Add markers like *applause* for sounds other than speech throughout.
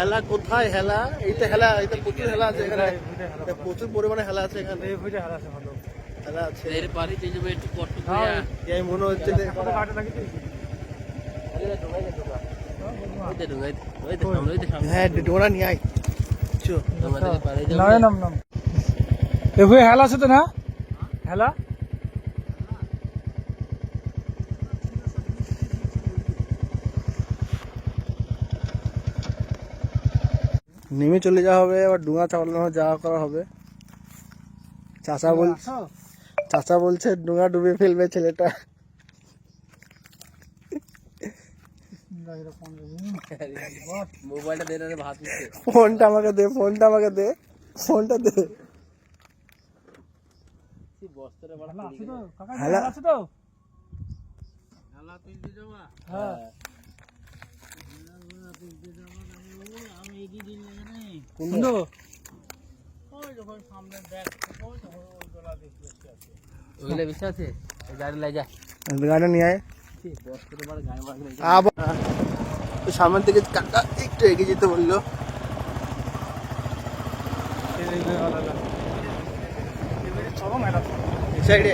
হেলা কোথায় হেলা? এইটা হেলা এইটা প্রচুর হেলা আছে এখানে। প্রচুর পরিমাণে হেলা আছে এখানে। হেলা আছে এর পারে যে যাবে একটু কষ্ট হ্যাঁ, করে এই মনে হচ্ছে যে ওই সামনে হ্যাঁ ডোরা নিয়ে আয়। চো। আমাদের পারে যাবে। নাম নাম নাম। ভাই হেলা আছে তো না? হেলা? নেমে চলে যাওয়া হবে আবার ডুঙা চালানো যাওয়া করা হবে। চাচা বল চাচা বলছে ডুঙা ডুবে ফেলবে ছেলেটা। মোবাইলটা দে রে ভাত ফোনটা আমাকে দে ফোনটা আমাকে দে ফোনটা দে। কি বস্তারে বড় হেলা আছে তো কাকা হেলা? হেলা আছে তো। হালা তুই দি হ্যাঁ আমি এগিয়ে দিন লাগে নাই বন্ধু ওইগুলা বেশি আছে? গাড়ি লাই যা। গাড়ি নিয়ে আয় আবার সামনের দিকে কাকা একটু এগিয়ে যেতে বলল। চরম হেলা এই সাইডে।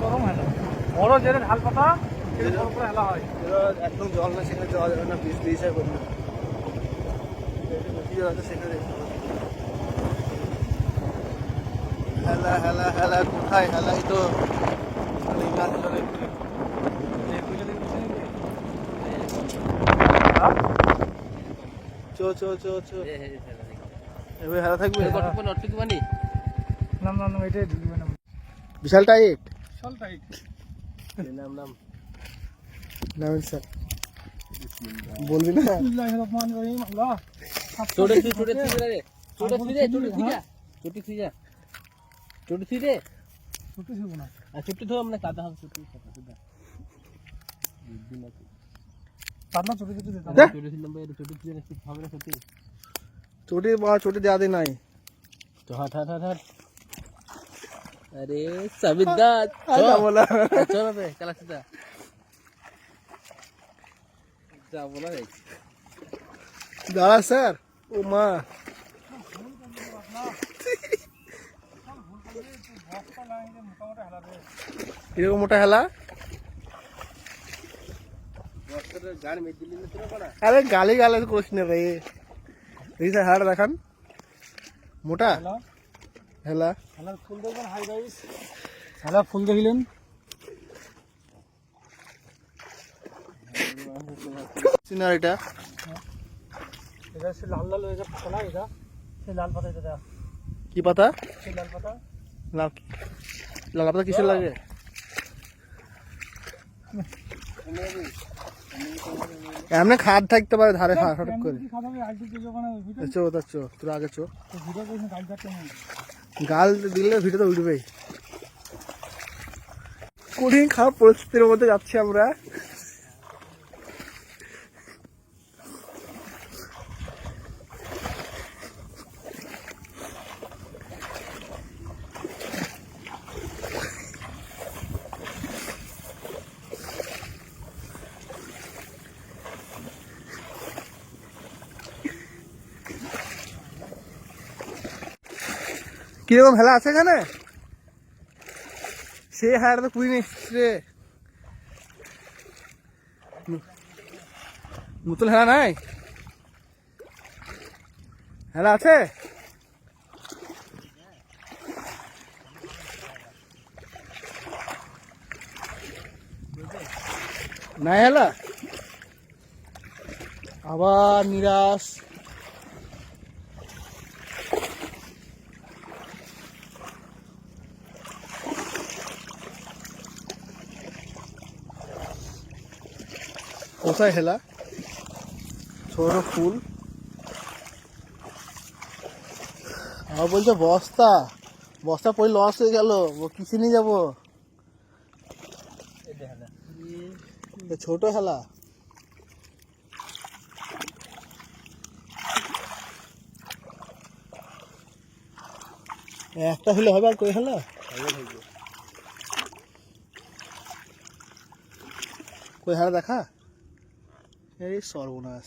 চরম হেলা বড় যেটা ঢাল পাতা বড় করে হেলা হয়। একদম জল না সেখানে যাওয়া যাবে না বিষ করবে জল আছে যেতে হবে। হেলা হেলা হেলা কোথায়? হেলা এই তো গাছ জলে চো চো চো চো। এবার হেলা থাকবে? কত নটটুকু বানি? নাম নাম নাম এটাই ঢুকবে না বিশাল টাইট? চল টাইট। নাম নাম। নাম স্যার বলবি না? বিসমিল্লাহির রহমানির রহিম আল্লাহ। ছোট তুই ছোট তুই রে ছোট তুই রে ছোট তুই যা ছোট তুই যা ছোট না। আর ছোট তো আমরা কাদা হবে ছোট তুই যা পাতলা ছোট ছোট দে। ছোট তুই নাম্বার ছোট তুই রে হবে না ছোট। ছোট বা ছোট দেয়া দে নাই। তো হাট হাট হাট আরে সাবিদা চল। বলা হ্যাঁ, চল রে কালা সিদা যা বলা রে। দাঁড়া স্যার। ও মা এরকম মোটা হেলা? আরে গালি গালে করিস না রে। এই স্যার হাড় দেখান। মোটা? হেলা। হেলা। ফুল দেখবেন হাই গাইস হেলা দেখিলেন। সিনার এটা এটা সে লাল লাল হয়ে যাবে পাতা না এটা? সেই লাল পাতা এটা কি পাতা? সেই লাল পাতা। লাল লাল পাতা কিসের লাগে? এমনি খাদ থাকতে পারে ধারে হঠাৎ করে। চো তা চো তোর আগে চো গাল দিলে ভিডিওতে উঠবেই। কঠিন খারাপ পরিস্থিতির মধ্যে যাচ্ছি আমরা। কীরকম হেলা আছে এখানে? সে হায়ার তো কুইন এসছে নতুন হেলা নাই? হেলা আছে? নাই হেলা আবার নিরাশ। কোথায় হেলা। ছোট ফুল। আর বলছে, বস্তা বস্তা পরে লস হয়ে গেল, ও কিসে নিয়ে যাব? ছোট হেলা। একটা হলে হবে আর কই হেলা? কই হেলা দেখা? এই সর্বনাশ।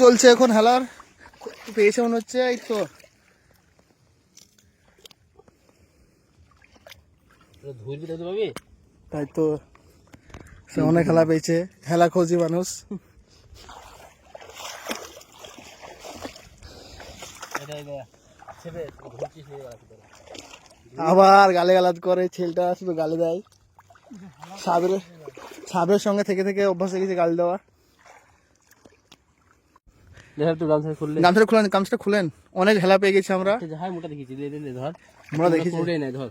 চলছে এখন হেলার। পেয়েছে মনে হচ্ছে এই তো। তাই তো সে অনেক খেলা পেয়েছে। হেলা খোঁজি মানুষ। আবার গালে গালাজ করে ছেলেটা শুধু গালে দেয়। সাবের সাবের সঙ্গে থেকে থেকে অভ্যাস হয়ে গেছে গাল দেওয়া দেখ তুই গামছা খুললে। গামছাটা খুলেন গামছাটা খুলেন। অনেক হেলা পেয়ে গেছি আমরা। মোটা দেখেছি দে দে দে ধর। আমরা দেখেছি ধর।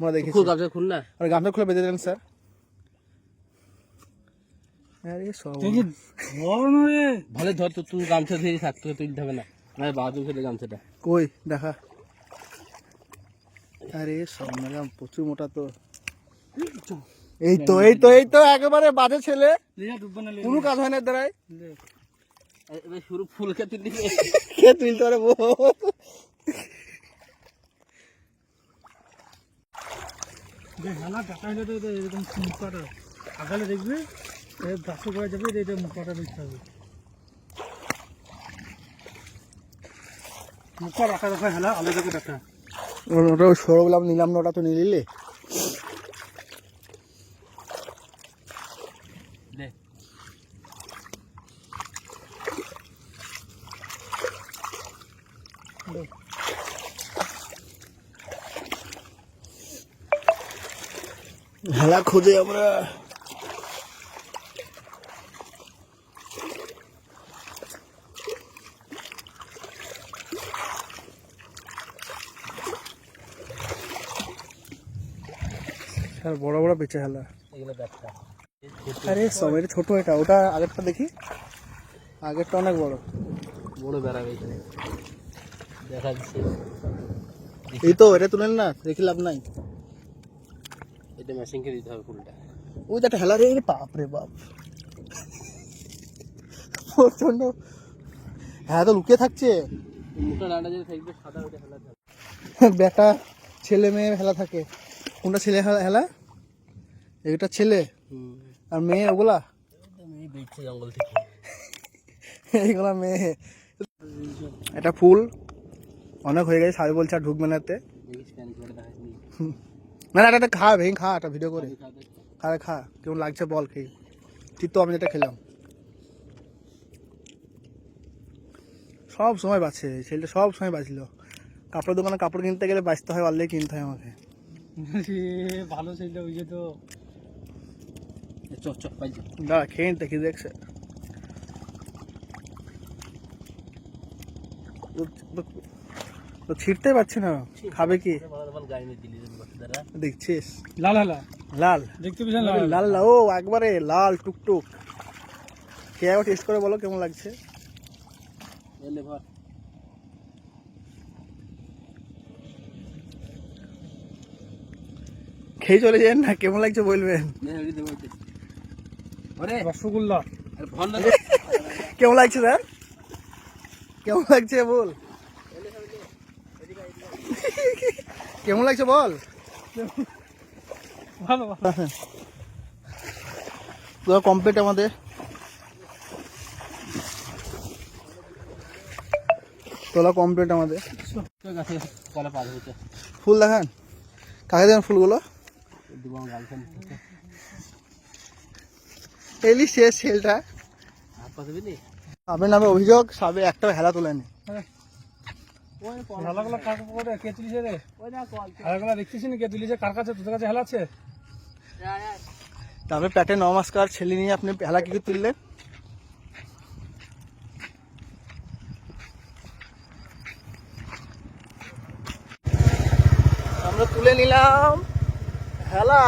আমরা দেখেছি গামছা খুল না। আর গামছা খুলে বেঁধে দেন স্যার। আরে সব ভালো ধর তো তুই গামছা দিয়ে থাক তোকে তুলতে হবে না। না বাহাদুর খেলে গামছাটা। কই দেখা। আরে সব প্রচুর মোটা তো। এই তো এই তো এই তো একেবারে বাজে ছেলে। কোনো কাজ হয় না এবার শুরু ফুলকে তুললি। কে তুলতে পারে বল? হেলা টাকা হলে তো এরকম মুখাটা আগালে দেখবি দাসু করে যাবে এটা মুখাটা দেখতে হবে। মুখা রাখা রাখা হেলা আলাদা করে দেখা ওটা ওই নিলাম না ওটা তো নিলিলে। দে হেলা খুঁজে আমরা। আর বড় বড় বেঁচে হেলা। আরে সব এটা ছোট এটা ওটা আগেরটা দেখি? আগেরটা অনেক বড়। বড় বেড়াবে এখানে দেখা দিচ্ছে এই তো এটা তুলেন না দেখি লাভ নাই। এটা মেশিনকে দিতে হবে ফুলটা। ওই একটা হেলা রে বাপ রে বাপ। প্রচণ্ড হ্যাঁ তো লুকিয়ে থাকছে। বেটা ছেলে মেয়ে হেলা থাকে। কোনটা ছেলে হেলা হেলা? এটা ছেলে আর মেয়ে ওগুলা? জঙ্গল থেকে। এইগুলা মেয়ে। এটা ফুল। অনেক হয়ে গেছে সাবে বলছে আর ঢুকবে না দেখাসনি *laughs* না না এটা খা ভেঙে খা একটা ভিডিও করে। খা খা কেমন লাগছে বল খেয়ে। ঠিক তো আমি যেটা খেলাম। সব সময় বাঁচে ছেলেটা সব সময় বাঁচল কাপড়ের দোকানে কাপড় কিনতে গেলে বাঁচতে হয় পারলেই কিনতে হয় আমাকে। ভালো ছিল ওই যে তো। পাইছে দাঁড়া খেয়ে নিতে কি দেখছে। ও ছিটতে পারছে না। খাবে কি? দেখছিস? লাল লাল দেখতে লাল? লাল ও একবারে লাল টুকটুক। খেয়ে একবার টেস্ট করে বলো কেমন লাগছে? খেয়ে চলে যান না কেমন লাগছে বলবেন? রসগোল্লা কেমন লাগছে স্যার? কেমন লাগছে বল? কেমন লাগছে বল? ভালো ভালো। পুরো কমপ্লিট আমাদের। তোলা কমপ্লিট আমাদের। ফুল দেখান। কাকে দেন ফুলগুলো? এলি শেষ সেলটা। হাত পা দিবি নি? আপনার নামে অভিযোগ সবে একটা হেলা তোলেনি হেলাগুলো কার করে কে তুলিছে রে? হেলাগুলো দেখতেছিস না? কে তুলিছে? কার কাছে? তোদের কাছে হেলা আছে? তারপরে প্যাটে নমস্কার ছেলে নিয়ে আপনি হেলা কি তুললেন? আমরা তুলে নিলাম হেলা।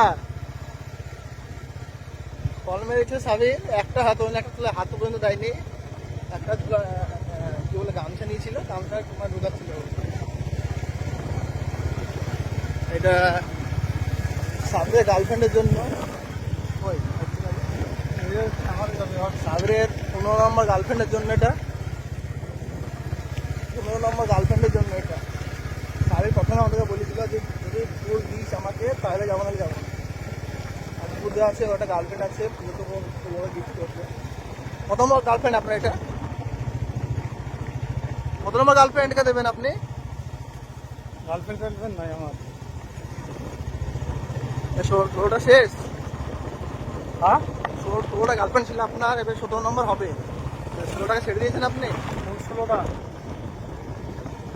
কল মেরেছে সাবি একটা হাত অন্য একটা তুলে হাত পর্যন্ত দেয়নি। একটা গামছা নিয়েছিল গামছা তোমার ঢুকাচ্ছিল এটা সাবরের গার্লফ্রেন্ডের জন্য। ওই, সাবরের পনেরো নম্বর গার্লফ্রেন্ডের জন্য এটা। পনেরো নম্বর গার্লফ্রেন্ডের জন্য এটা। সাবির প্রথমে আমাদেরকে বলেছিল যে, যদি ফুল দিস আমাকে, তাহলে যাব নাহলে যাব না। আর ফুল আছে ওটা গার্লফ্রেন্ড আছে পুজো তো গিফট করবে। প্রথম গার্লফ্রেন্ড আপনার এটা? কত নম্বর গার্লফ্রেন্ডকে দেবেন আপনি? গার্লফ্রেন্ড টার্লফ্রেন্ড নাই আমার। ষোলোটা শেষ? হ্যাঁ? ষোলো ষোলোটা গার্লফ্রেন্ড ছিল আপনার এবার সতেরো নম্বর হবে। ষোলোটাকে ছেড়ে দিয়েছেন আপনি? ষোলোটা।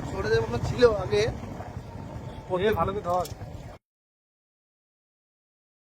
ষোলোটা যে আপনার ছিল আগে। ভালো করে ধর।